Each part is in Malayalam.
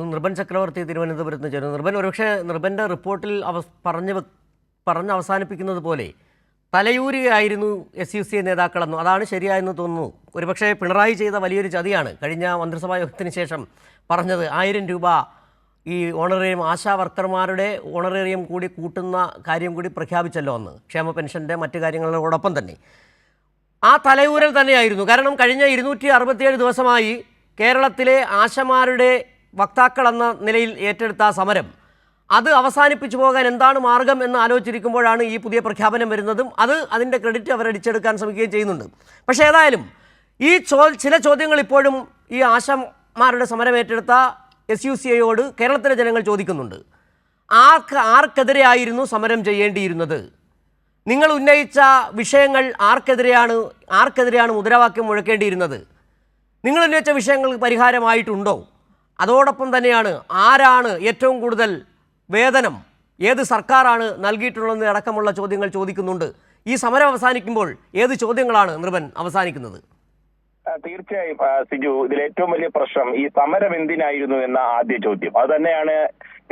നിർബൻ ചക്രവർത്തി തിരുവനന്തപുരത്ത് ചേരുന്നു. നിർബൻ ഒരുപക്ഷെ നിർബന്റെ റിപ്പോർട്ടിൽ അവ പറഞ്ഞ് പറഞ്ഞ് അവസാനിപ്പിക്കുന്നത് പോലെ തലയൂരിയായിരുന്നു എസ് യു സി നേതാക്കളെന്നും. അതാണ് ശരിയായെന്ന് തോന്നുന്നു. ഒരുപക്ഷെ പിണറായി ചെയ്ത വലിയൊരു ചതിയാണ് കഴിഞ്ഞ മന്ത്രിസഭാ യോഗത്തിന് ശേഷം പറഞ്ഞത്. ആയിരം രൂപ ഈ ഓണറേറിയം ആശാ വർക്കർമാരുടെ ഓണറേറിയം കൂടി കൂട്ടുന്ന കാര്യം കൂടി പ്രഖ്യാപിച്ചല്ലോ അന്ന്. ക്ഷേമ പെൻഷന്റെ മറ്റു കാര്യങ്ങളോടൊപ്പം തന്നെ. ആ തലയൂരൽ തന്നെയായിരുന്നു. കാരണം കഴിഞ്ഞ ഇരുന്നൂറ്റി ദിവസമായി കേരളത്തിലെ ആശമാരുടെ വക്താക്കൾ എന്ന നിലയിൽ ഏറ്റെടുത്ത സമരം. അത് അവസാനിപ്പിച്ചു പോകാൻ എന്താണ് മാർഗം എന്ന് ആലോചിച്ചിരിക്കുമ്പോഴാണ് ഈ പുതിയ പ്രഖ്യാപനം വരുന്നതും അത് അതിന്റെ ക്രെഡിറ്റ് അവരടിച്ചെടുക്കാൻ ശ്രമിക്കുകയും ചെയ്യുന്നുണ്ട്. പക്ഷേ ഏതായാലും ഈ ചോ ചില ചോദ്യങ്ങൾ ഇപ്പോഴും ഈ ആശമാരുടെ സമരം ഏറ്റെടുത്ത എസ് യു സി ഐയോട് കേരളത്തിലെ ജനങ്ങൾ ചോദിക്കുന്നുണ്ട്. ആർക്ക് ആർക്കെതിരെയായിരുന്നു സമരം ചെയ്യേണ്ടിയിരുന്നത്? നിങ്ങൾ ഉന്നയിച്ച വിഷയങ്ങൾ ആർക്കെതിരെയാണ് ആർക്കെതിരെയാണ് മുദ്രാവാക്യം മുഴക്കേണ്ടിയിരുന്നത്? നിങ്ങൾ ഉന്നയിച്ച വിഷയങ്ങൾക്ക് പരിഹാരമായിട്ടുണ്ടോ? അതോടൊപ്പം തന്നെയാണ് ആരാണ് ഏറ്റവും കൂടുതൽ വേതനം ഏത് സർക്കാരാണ് നൽകിയിട്ടുള്ളതെന്ന് അടക്കമുള്ള ചോദ്യങ്ങൾ ചോദിക്കുന്നുണ്ട്. ഈ സമരം അവസാനിക്കുമ്പോൾ ഏത് ചോദ്യങ്ങളാണ് നൃപൻ അവസാനിക്കുന്നത്? തീർച്ചയായും സിജു ഇതിൽ ഏറ്റവും വലിയ പ്രശ്നം ഈ സമരം എന്തിനായിരുന്നു എന്ന ആദ്യ ചോദ്യം. അത് തന്നെയാണ്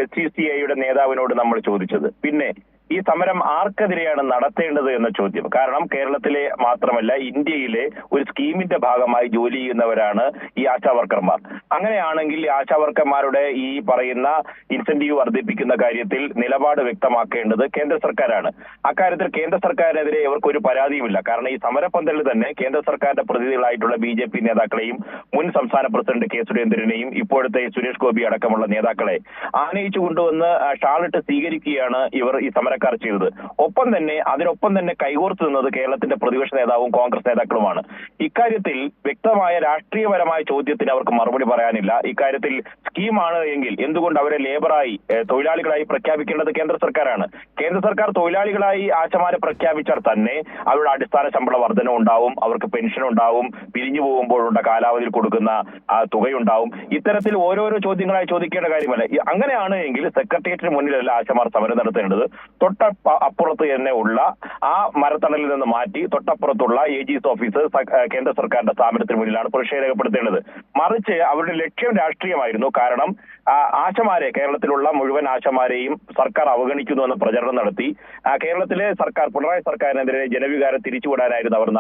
എസ് സി സി ഐയുടെ നേതാവിനോട് നമ്മൾ ചോദിച്ചത്. പിന്നെ ഈ സമരം ആർക്കെതിരെയാണ് നടത്തേണ്ടത് എന്ന ചോദ്യം. കാരണം കേരളത്തിലെ മാത്രമല്ല ഇന്ത്യയിലെ ഒരു സ്കീമിന്റെ ഭാഗമായി ജോലി ചെയ്യുന്നവരാണ് ഈ ആശാ വർക്കർമാർ. അങ്ങനെയാണെങ്കിൽ ഈ ആശാ വർക്കർമാരുടെ ഈ പറയുന്ന ഇൻസെന്റീവ് വർദ്ധിപ്പിക്കുന്ന കാര്യത്തിൽ നിലപാട് വ്യക്തമാക്കേണ്ടത് കേന്ദ്ര സർക്കാരാണ്. അക്കാര്യത്തിൽ കേന്ദ്ര സർക്കാരിനെതിരെ ഇവർക്ക് ഒരു പരാതിയുമില്ല. കാരണം ഈ സമരപന്തലിൽ തന്നെ കേന്ദ്ര സർക്കാരിന്റെ പ്രതിനിധികളായിട്ടുള്ള ബി ജെ പി നേതാക്കളെയും മുൻ സംസ്ഥാന പ്രസിഡന്റ് കെ സുരേന്ദ്രനെയും ഇപ്പോഴത്തെ സുരേഷ് ഗോപി അടക്കമുള്ള നേതാക്കളെ ആനയിച്ചു കൊണ്ടുവന്ന് ഷാളിട്ട് സ്വീകരിക്കുകയാണ് ഇവർ ഈ സമരക്കാർ ചെയ്തത്. ഒപ്പം തന്നെ അതിനൊപ്പം തന്നെ കൈകോർത്ത് നിന്നത് കേരളത്തിന്റെ പ്രതിപക്ഷ നേതാവും കോൺഗ്രസ് നേതാക്കളുമാണ്. ഇക്കാര്യത്തിൽ വ്യക്തമായ രാഷ്ട്രീയപരമായ ചോദ്യത്തിന് അവർക്ക് മറുപടി പറയാനില്ല. ഇക്കാര്യത്തിൽ സ്കീമാണ് എങ്കിൽ എന്തുകൊണ്ട് അവരെ ലേബറായി തൊഴിലാളികളായി പ്രഖ്യാപിക്കേണ്ടത് കേന്ദ്ര സർക്കാരാണ്? കേന്ദ്ര സർക്കാർ തൊഴിലാളികളായി ആശമാരെ പ്രഖ്യാപിച്ചാൽ തന്നെ അവരുടെ അടിസ്ഥാന ശമ്പള വർധന ഉണ്ടാവും അവർക്ക് പെൻഷൻ ഉണ്ടാവും പിരിഞ്ഞു പോകുമ്പോഴുള്ള കാലാവധിയിൽ കൊടുക്കുന്ന തുകയുണ്ടാവും. ഇത്തരത്തിൽ ഓരോരോ ചോദ്യങ്ങളായി ചോദിക്കേണ്ട കാര്യമല്ല. അങ്ങനെയാണ് എങ്കിൽ സെക്രട്ടേറിയറ്റിന് മുന്നിലല്ല ആശമാർ സമരം നടത്തേണ്ടത്. തൊട്ട അപ്പുറത്ത് തന്നെ ഉള്ള ആ മരത്തണലിൽ നിന്ന് മാറ്റി തൊട്ടപ്പുറത്തുള്ള എ ജിസ് ഓഫീസ് കേന്ദ്ര സർക്കാരിന്റെ സ്ഥാപനത്തിന് മുന്നിലാണ് പ്രതിഷേധം രേഖപ്പെടുത്തേണ്ടത് മറിച്ച് അവരുടെ ലക്ഷ്യം രാഷ്ട്രീയമായിരുന്നു. കാരണം ആശമാരെ കേരളത്തിലുള്ള മുഴുവൻ ആശമാരെയും സർക്കാർ അവഗണിക്കുന്നു എന്ന പ്രചരണം നടത്തി. കേരളത്തിലെ സർക്കാർ പിണറായി സർക്കാരിനെതിരെ ജനവികാരം തിരിച്ചുവിടാനായിരുന്നു അവർ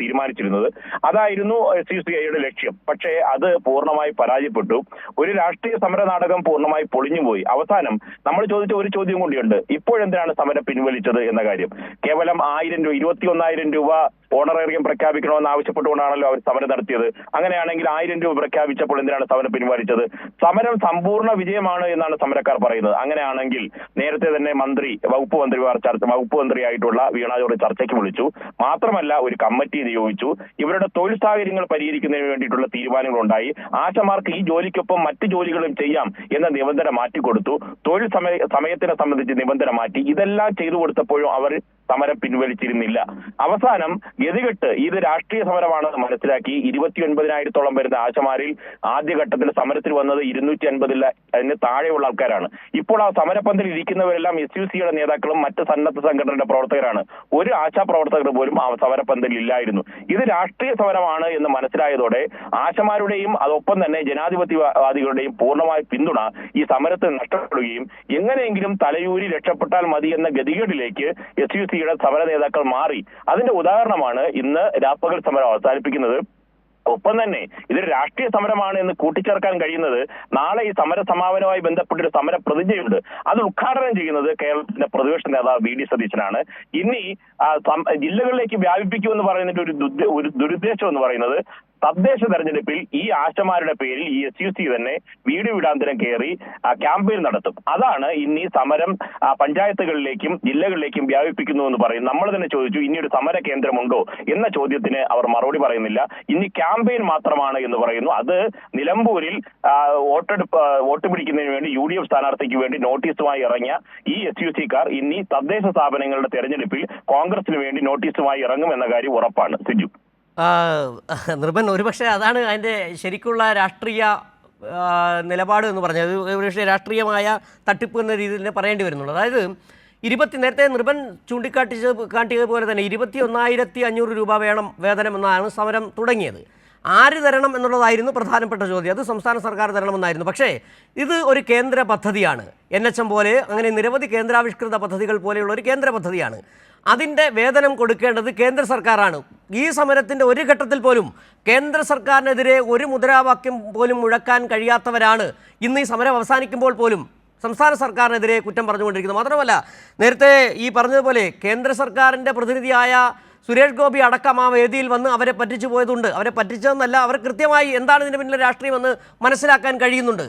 തീരുമാനിച്ചിരുന്നത്. അതായിരുന്നു സി സി ഐയുടെ ലക്ഷ്യം. പക്ഷേ അത് പൂർണമായി പരാജയപ്പെട്ടു. ഒരു രാഷ്ട്രീയ സമര നാടകം പൂർണമായി പൊളിഞ്ഞുപോയി. അവസാനം നമ്മൾ ചോദിച്ച ഒരു ചോദ്യം കൂടിയുണ്ട്. ഇപ്പോഴെന്തിനാണ് സമരം പിൻവലിച്ചത് എന്ന കാര്യം. കേവലം ആയിരം രൂപ ഇരുപത്തി ഒന്നായിരം രൂപ ഓണറേറിയം പ്രഖ്യാപിക്കണമെന്ന് ആവശ്യപ്പെട്ടുകൊണ്ടാണല്ലോ അവർ സമരം നടത്തിയത്. അങ്ങനെയാണെങ്കിൽ ആയിരം രൂപ പ്രഖ്യാപിച്ചപ്പോൾ എന്തിനാണ് സമരം പിൻവലിച്ചത് സമരം സമ്പൂർണ വിജയമാണ് എന്നാണ് സമരക്കാർ പറയുന്നത്. അങ്ങനെയാണെങ്കിൽ നേരത്തെ തന്നെ മന്ത്രി വകുപ്പ് മന്ത്രിമാർ ചർച്ച വകുപ്പ് മന്ത്രിയായിട്ടുള്ള വീണ ചർച്ചയ്ക്ക് വിളിച്ചു. മാത്രമല്ല ഒരു കമ്മിറ്റി നിയോഗിച്ചു. ഇവരുടെ തൊഴിൽ സാഹചര്യങ്ങൾ പരിഹരിക്കുന്നതിന് വേണ്ടിയിട്ടുള്ള തീരുമാനങ്ങൾ ഉണ്ടായി ആശമാർക്ക് ഈ ജോലിക്കൊപ്പം മറ്റ് ജോലികളും ചെയ്യാം എന്ന നിബന്ധന മാറ്റിക്കൊടുത്തു. തൊഴിൽ സമയ സമയത്തിനെ സംബന്ധിച്ച് നിബന്ധന മാറ്റി. ഇതെല്ലാം ചെയ്തു കൊടുത്തപ്പോഴും അവർ സമരം പിൻവലിച്ചിരുന്നില്ല. അവസാനം ഗതികെട്ട് ഇത് രാഷ്ട്രീയ സമരമാണെന്ന് മനസ്സിലാക്കി ഇരുപത്തി ഒൻപതിനായിരത്തോളം വരുന്ന ആശമാരിൽ ആദ്യഘട്ടത്തിൽ സമരത്തിൽ വന്നത് ഇരുന്നൂറ്റി അൻപതിൽ അതിന് താഴെയുള്ള ആൾക്കാരാണ്. ഇപ്പോൾ ആ സമരപ്പന്തൽ ഇരിക്കുന്നവരെല്ലാം എസ് യു സിയുടെ നേതാക്കളും മറ്റ് സന്നദ്ധ സംഘടനയുടെ പ്രവർത്തകരാണ്. ഒരു ആശാ പ്രവർത്തകർ പോലും ആ സമരപ്പന്തലിൽ ഇല്ലായിരുന്നു. ഇത് രാഷ്ട്രീയ സമരമാണ് എന്ന് മനസ്സിലായതോടെ ആശമാരുടെയും അതൊപ്പം തന്നെ ജനാധിപത്യവാദികളുടെയും പൂർണമായ പിന്തുണ ഈ സമരത്തിൽ നഷ്ടപ്പെടുകയും എങ്ങനെയെങ്കിലും തലയൂരി രക്ഷപ്പെട്ടാൽ മതി എന്ന ഗതികേടിലേക്ക് എസ് യു സിയുടെ സമര നേതാക്കൾ മാറി. അതിന്റെ ഉദാഹരണമാണ് ഇന്ന് രാപ്പകൽ സമരം അവസാനിപ്പിക്കുന്നത്. ഒപ്പം തന്നെ ഇതൊരു രാഷ്ട്രീയ സമരമാണ് എന്ന് കൂട്ടിച്ചേർക്കാൻ കഴിയുന്നത്. നാളെ ഈ സമര സമാപനവുമായി ബന്ധപ്പെട്ടൊരു സമര പ്രതിജ്ഞയുണ്ട്. അത് ഉദ്ഘാടനം ചെയ്യുന്നത് കേരളത്തിന്റെ പ്രതിപക്ഷ നേതാവ് വി ഡി സതീശനാണ്. ഇനി ജില്ലകളിലേക്ക് വ്യാപിപ്പിക്കുമെന്ന് പറയുന്നതിന്റെ ഒരു ഒരു ദുരുദ്ദേശം എന്ന് പറയുന്നത് തദ്ദേശ തെരഞ്ഞെടുപ്പിൽ ഈ ആശമാരുടെ പേരിൽ ഈ എസ് യു സി തന്നെ വീട് വീടാന്തരം കയറി ക്യാമ്പയിൻ നടത്തും. അതാണ് ഇനി സമരം പഞ്ചായത്തുകളിലേക്കും ജില്ലകളിലേക്കും വ്യാപിപ്പിക്കുന്നു എന്ന് പറയും. നമ്മൾ തന്നെ ചോദിച്ചു ഇനി ഒരു സമര കേന്ദ്രമുണ്ടോ എന്ന ചോദ്യത്തിന് അവർ മറുപടി പറയുന്നില്ല. ഇനി ക്യാമ്പയിൻ മാത്രമാണ് എന്ന് പറയുന്നു. അത് നിലമ്പൂരിൽ വോട്ടെടുപ്പ് വോട്ട് പിടിക്കുന്നതിന് വേണ്ടി യു ഡി എഫ് സ്ഥാനാർത്ഥിക്ക് വേണ്ടി നോട്ടീസുമായി ഇറങ്ങിയ ഈ എസ് യു സിക്കാർ ഇനി തദ്ദേശ സ്ഥാപനങ്ങളുടെ തെരഞ്ഞെടുപ്പിൽ കോൺഗ്രസിന് വേണ്ടി നോട്ടീസുമായി ഇറങ്ങും എന്ന കാര്യം ഉറപ്പാണ്. സിജു. നിർബൻ ഒരുപക്ഷെ അതാണ് അതിന്റെ ശരിക്കുള്ള രാഷ്ട്രീയ നിലപാട് എന്ന് പറഞ്ഞത്. ഒരുപക്ഷെ രാഷ്ട്രീയമായ തട്ടിപ്പ് എന്ന രീതിയിൽ തന്നെ പറയേണ്ടി വരുന്നുള്ളൂ. അതായത് ഇരുപത്തി നേരത്തെ നിർബൻ ചൂണ്ടിക്കാട്ടിച്ച കാട്ടിയത് പോലെ തന്നെ ഇരുപത്തി ഒന്നായിരത്തി അഞ്ഞൂറ് രൂപ വേണം വേതനം എന്നാണ് സമരം തുടങ്ങിയത്. ആര് തരണം എന്നുള്ളതായിരുന്നു പ്രധാനപ്പെട്ട ചോദ്യം. അത് സംസ്ഥാന സർക്കാർ തരണമെന്നായിരുന്നു. പക്ഷേ ഇത് ഒരു കേന്ദ്ര പദ്ധതിയാണ്. എൻ എച്ച് എം പോലെ അങ്ങനെ നിരവധി കേന്ദ്രാവിഷ്കൃത പദ്ധതികൾ പോലെയുള്ള ഒരു കേന്ദ്ര പദ്ധതിയാണ്. അതിന്റെ വേതനം കൊടുക്കേണ്ടത് കേന്ദ്ര സർക്കാരാണ്. ഈ സമരത്തിന്റെ ഒരു ഘട്ടത്തിൽ പോലും കേന്ദ്ര സർക്കാരിനെതിരെ ഒരു മുദ്രാവാക്യം പോലും മുഴക്കാൻ കഴിയാത്തവരാണ് ഇന്ന് ഈ സമരം അവസാനിക്കുമ്പോൾ പോലും സംസ്ഥാന സർക്കാരിനെതിരെ കുറ്റം പറഞ്ഞുകൊണ്ടിരിക്കുന്നത്. മാത്രമല്ല നേരത്തെ ഈ പറഞ്ഞതുപോലെ കേന്ദ്ര സർക്കാരിന്റെ പ്രതിനിധിയായ സുരേഷ് ഗോപി അടക്കം ആ വേദിയിൽ വന്ന് അവരെ പറ്റിച്ചു പോയതുണ്ട്. അവരെ പറ്റിച്ചതെന്നല്ല അവർ കൃത്യമായി എന്താണ് ഇതിന് പിന്നിലെ രാഷ്ട്രീയമെന്ന് മനസ്സിലാക്കാൻ കഴിയുന്നുണ്ട്.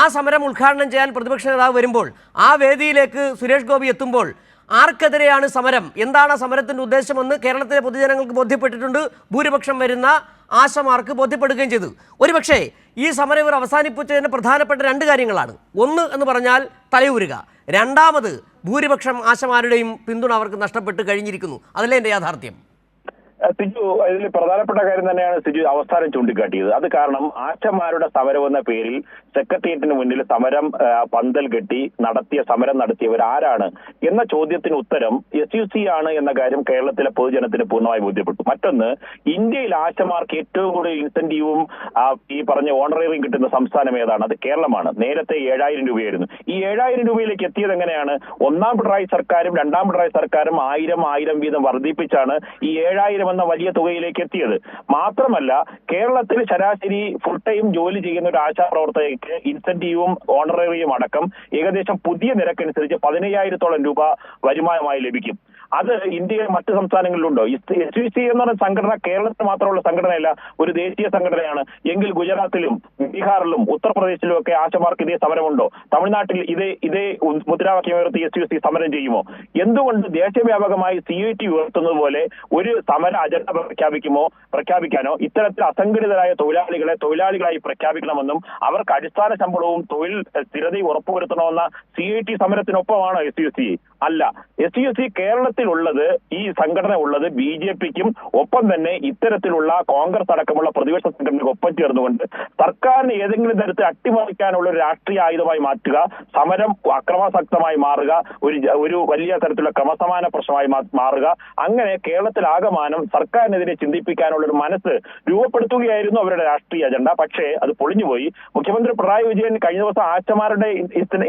ആ സമരം ഉദ്ഘാടനം ചെയ്യാൻ പ്രതിപക്ഷ നേതാവ് വരുമ്പോൾ ആ വേദിയിലേക്ക് സുരേഷ് ഗോപി എത്തുമ്പോൾ ആർക്കെതിരെയാണ് സമരം? എന്താണ് സമരത്തിന്റെ ഉദ്ദേശമെന്ന് കേരളത്തിലെ പൊതുജനങ്ങൾക്ക് ബോധ്യപ്പെട്ടിട്ടുണ്ട്. ഭൂരിപക്ഷം വരുന്ന ആശമാർക്ക് ബോധ്യപ്പെടുകയും ചെയ്തു. ഒരുപക്ഷേ ഈ സമരം ഇവർ അവസാനിപ്പിച്ചതിന് പ്രധാനപ്പെട്ട രണ്ട് കാര്യങ്ങളാണ്. ഒന്ന് എന്ന് പറഞ്ഞാൽ തലയൂരുക. രണ്ടാമത് ഭൂരിപക്ഷം ആശമാരുടെയും പിന്തുണ അവർക്ക് നഷ്ടപ്പെട്ട് കഴിഞ്ഞിരിക്കുന്നു. അതല്ലേ എന്റെ യാഥാർത്ഥ്യം? സിജു അതിൽ പ്രധാനപ്പെട്ട കാര്യം തന്നെയാണ് സിജു അവസാനം ചൂണ്ടിക്കാട്ടിയത്. അത് കാരണം ആശമാരുടെ സമരം എന്ന പേരിൽ സെക്രട്ടേറിയറ്റിന് മുന്നിൽ സമരം പന്തൽ കെട്ടി നടത്തിയ സമരം നടത്തിയവർ ആരാണ് എന്ന ചോദ്യത്തിന് ഉത്തരം എസ് യു സി ആണ് എന്ന കാര്യം കേരളത്തിലെ പൊതുജനത്തിന് പൂർണമായി ബോധ്യപ്പെട്ടു. മറ്റൊന്ന് ഇന്ത്യയിൽ ആശമാർക്ക് ഏറ്റവും കൂടുതൽ ഇൻസെന്റീവും ഈ പറഞ്ഞ ഓണറേറിയം കിട്ടുന്ന സംസ്ഥാനം ഏതാണ്? അത് കേരളമാണ്. നേരത്തെ ഏഴായിരം രൂപയായിരുന്നു. ഈ ഏഴായിരം രൂപയിലേക്ക് എത്തിയത് എങ്ങനെയാണ്? ഒന്നാം പിണറായി സർക്കാരും രണ്ടാം പിണറായി സർക്കാരും ആയിരം ആയിരം വീതം വർദ്ധിപ്പിച്ചാണ് ഈ ഏഴായിരം എന്ന വലിയ തുകയിലേക്ക് എത്തിയത്. മാത്രമല്ല കേരളത്തിൽ ശരാശരി ഫുൾ ടൈം ജോലി ചെയ്യുന്ന ഒരു ആശാ പ്രവർത്തകയ്ക്ക് ഇൻസെന്റീവും ഓണറേറിയും അടക്കം ഏകദേശം പുതിയ നിരക്കനുസരിച്ച് പതിനയ്യായിരത്തോളം രൂപ വരുമാനമായി ലഭിക്കും. അത് ഇന്ത്യയിലെ മറ്റ് സംസ്ഥാനങ്ങളിലുണ്ടോ? എസ് യു സി എന്ന് പറയുന്ന സംഘടന കേരളത്തിൽ മാത്രമുള്ള സംഘടനയല്ല ഒരു ദേശീയ സംഘടനയാണ്. എങ്കിൽ ഗുജറാത്തിലും ബീഹാറിലും ഉത്തർപ്രദേശിലും ഒക്കെ ആശമാർക്ക് ഇതേ സമരമുണ്ടോ? തമിഴ്നാട്ടിൽ ഇതേ ഇതേ മുദ്രാവാക്യം ഉയർത്തി എസ് യു സി സമരം ചെയ്യുമോ? എന്തുകൊണ്ട് ദേശവ്യാപകമായി സി ഐ ടി ഉയർത്തുന്നത് പോലെ ഒരു സമര അജണ്ട പ്രഖ്യാപിക്കുമോ പ്രഖ്യാപിക്കാനോ? ഇത്തരത്തിൽ അസംഘടിതരായ തൊഴിലാളികളെ തൊഴിലാളികളായി പ്രഖ്യാപിക്കണമെന്നും അവർക്ക് അടിസ്ഥാന ശമ്പളവും തൊഴിൽ സ്ഥിരതയും ഉറപ്പുവരുത്തണമെന്ന സി ഐ ടി സമരത്തിനൊപ്പമാണ് എസ് യു സി. അല്ല എസ് യു സി കേരളത്തിലുള്ളത് ഈ സംഘടന ഉള്ളത് ബി ജെ പിക്കും ഒപ്പം തന്നെ ഇത്തരത്തിലുള്ള കോൺഗ്രസ് അടക്കമുള്ള പ്രതിപക്ഷ സംഘടനയ്ക്ക് ഒപ്പം ചേർന്നുകൊണ്ട് സർക്കാരിന് ഏതെങ്കിലും തരത്തിൽ അട്ടിമറിക്കാനുള്ള ഒരു രാഷ്ട്രീയ ആയുധമായി മാറ്റുക സമരം അക്രമാസക്തമായി മാറുക ഒരു ഒരു വലിയ തരത്തിലുള്ള ക്രമസമാന പ്രശ്നമായി മാറുക അങ്ങനെ കേരളത്തിലാകമാനം സർക്കാരിനെതിരെ ചിന്തിപ്പിക്കാനുള്ള ഒരു മനസ്സ് രൂപപ്പെടുത്തുകയായിരുന്നു അവരുടെ രാഷ്ട്രീയ അജണ്ട. പക്ഷേ അത് പൊളിഞ്ഞുപോയി. മുഖ്യമന്ത്രി പിണറായി വിജയൻ കഴിഞ്ഞ ദിവസം ആശമാരുടെ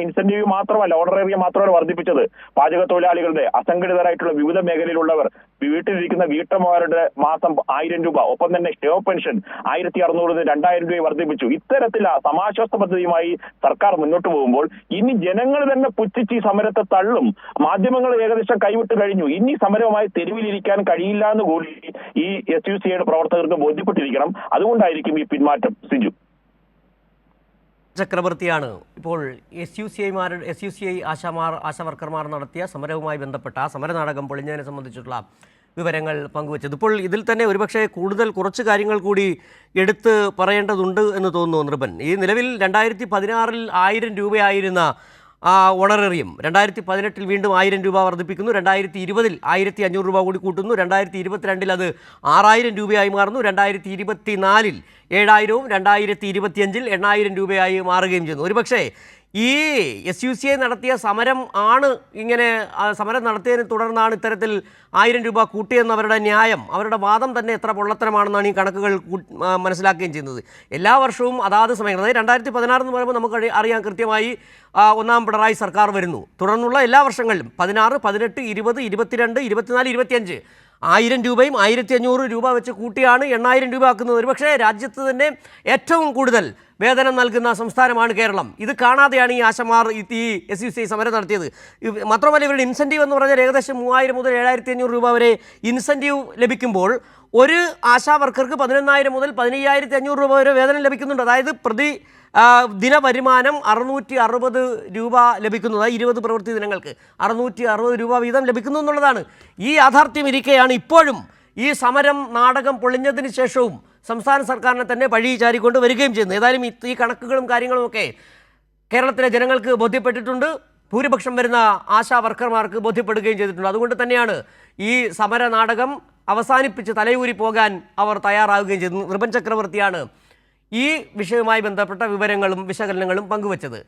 ഇൻസെന്റീവ് മാത്രമല്ല ഏരിയ മാത്രമല്ല വർദ്ധിപ്പിച്ചത്. പാചക തൊഴിലാളികളുടെ അസംഘടിതരായിട്ടുള്ള വിവിധ മേഖലയിലുള്ളവർ വീട്ടിലിരിക്കുന്ന വീട്ടമ്മമാരുടെ മാസം ആയിരം രൂപ ഒപ്പം തന്നെ സ്റ്റേ പെൻഷൻ ആയിരത്തി അറുന്നൂറ് രണ്ടായിരം രൂപ വർദ്ധിപ്പിച്ചു. ഇത്തരത്തിൽ സമാശ്വാസ പദ്ധതിയുമായി സർക്കാർ മുന്നോട്ട് പോകുമ്പോൾ ഇനി ജനങ്ങൾ തന്നെ പുച്ഛിച്ച് ഈ സമരത്തെ തള്ളും. മാധ്യമങ്ങൾ ഏകദേശം കൈവിട്ട് കഴിഞ്ഞു. ഇനി സമരവുമായി തെരുവിലിരിക്കാൻ കഴിയില്ല എന്ന് കൂടി ഈ എസ് യു സിയുടെ പ്രവർത്തകർക്ക് ബോധ്യപ്പെട്ടിരിക്കണം. അതുകൊണ്ടായിരിക്കും ഈ പിന്മാറ്റം. സിജു. ചക്രവർത്തിയാണ്. ഇപ്പോൾ എസ് യു സി ഐമാരുടെ എസ് യു സി ഐ ആശാമാർ ആശാവർക്കർമാർ നടത്തിയ സമരവുമായി ബന്ധപ്പെട്ട ആ സമരനാടകം പൊളിഞ്ഞതിനെ സംബന്ധിച്ചിട്ടുള്ള വിവരങ്ങൾ പങ്കുവച്ചത്. ഇപ്പോൾ ഇതിൽ തന്നെ ഒരുപക്ഷെ കൂടുതൽ കുറച്ച് കാര്യങ്ങൾ കൂടി എടുത്ത് പറയേണ്ടതുണ്ട് എന്ന് തോന്നുന്നു നൃപൻ. ഈ നിലവിൽ രണ്ടായിരത്തി പതിനാറിൽ ആയിരം രൂപയായിരുന്ന ഓണറേറിയം രണ്ടായിരത്തി പതിനെട്ടിൽ വീണ്ടും ആയിരം രൂപ വർദ്ധിപ്പിക്കുന്നു. രണ്ടായിരത്തി ഇരുപതിൽ ആയിരത്തി അഞ്ഞൂറ് രൂപ കൂടി കൂട്ടുന്നു. രണ്ടായിരത്തി ഇരുപത്തിരണ്ടിൽ അത് ആറായിരം രൂപയായി മാറുന്നു. രണ്ടായിരത്തി ഇരുപത്തി നാലിൽ ഏഴായിരവും രണ്ടായിരത്തി ഇരുപത്തിയഞ്ചിൽ എണ്ണായിരം രൂപയായി മാറുകയും ചെയ്യുന്നു. ഒരുപക്ഷേ ഈ എസ് യു സി ഐ നടത്തിയ സമരം ആണ് ഇങ്ങനെ സമരം നടത്തിയതിനെ തുടർന്നാണ് ഇത്തരത്തിൽ ആയിരം രൂപ കൂട്ടിയെന്നവരുടെ ന്യായം അവരുടെ വാദം തന്നെ എത്ര പൊള്ളത്തരമാണെന്നാണ് ഈ കണക്കുകൾ മനസ്സിലാക്കുകയും ചെയ്യുന്നത്. എല്ലാ വർഷവും അതാത് സമയങ്ങൾ അതായത് രണ്ടായിരത്തി പതിനാറ് എന്ന് പറയുമ്പോൾ നമുക്ക് അറി- അറിയാം കൃത്യമായി ഒന്നാം പിണറായി സർക്കാർ വരുന്നു. തുടർന്നുള്ള എല്ലാ വർഷങ്ങളിലും പതിനാറ് പതിനെട്ട് ഇരുപത് ഇരുപത്തിരണ്ട് ഇരുപത്തിനാല് ഇരുപത്തിയഞ്ച് ആയിരം രൂപയും ആയിരത്തി അഞ്ഞൂറ് രൂപ വെച്ച് കൂട്ടിയാണ് എണ്ണായിരം രൂപ ആക്കുന്നത്. ഒരുപക്ഷേ രാജ്യത്ത് തന്നെ ഏറ്റവും കൂടുതൽ വേതനം നൽകുന്ന സംസ്ഥാനമാണ് കേരളം. ഇത് കാണാതെയാണ് ഈ ആശമാർ ഈ- എസ് യു സി സമരം നടത്തിയത്. മാത്രമല്ല ഇവരുടെ ഇൻസെന്റീവ് എന്ന് പറഞ്ഞാൽ ഏകദേശം മൂവായിരം മുതൽ ഏഴായിരത്തി അഞ്ഞൂറ് രൂപ വരെ ഇൻസെന്റീവ് ലഭിക്കുമ്പോൾ ഒരു ആശാ വർക്കർക്ക് പതിനൊന്നായിരം മുതൽ പതിനയ്യായിരത്തി അഞ്ഞൂറ് രൂപ വരെ വേതനം ലഭിക്കുന്നുണ്ട്. അതായത് പ്രതി ദിന ദിനവരുമാനം അറുന്നൂറ്റി അറുപത് രൂപ ലഭിക്കുന്നത് ഇരുപത് പ്രവൃത്തി ദിനങ്ങൾക്ക് അറുന്നൂറ്റി അറുപത് രൂപ വീതം ലഭിക്കുന്നു എന്നുള്ളതാണ്. ഈ യാഥാർത്ഥ്യം ഇരിക്കെയാണ് ഇപ്പോഴും ഈ സമരം നാടകം പൊളിഞ്ഞതിന് ശേഷവും സംസ്ഥാന സർക്കാരിനെ തന്നെ പഴി ചാരിക്കൊണ്ട് വരികയും ചെയ്യുന്നു ഏതായാലും ഈ- കണക്കുകളും കാര്യങ്ങളും ഒക്കെ കേരളത്തിലെ ജനങ്ങൾക്ക് ബോധ്യപ്പെട്ടിട്ടുണ്ട്. ഭൂരിപക്ഷം വരുന്ന ആശാ വർക്കർമാർക്ക് ബോധ്യപ്പെടുകയും ചെയ്തിട്ടുണ്ട്. അതുകൊണ്ട് തന്നെയാണ് ഈ സമര നാടകം അവസാനിപ്പിച്ച് തലയൂരി പോകാൻ അവർ തയ്യാറാവുകയും ചെയ്തു. നൃപൻ ചക്രവർത്തിയാണ് ഈ വിഷയവുമായി ബന്ധപ്പെട്ട വിവരങ്ങളും വിശകലനങ്ങളും പങ്കുവച്ചത്.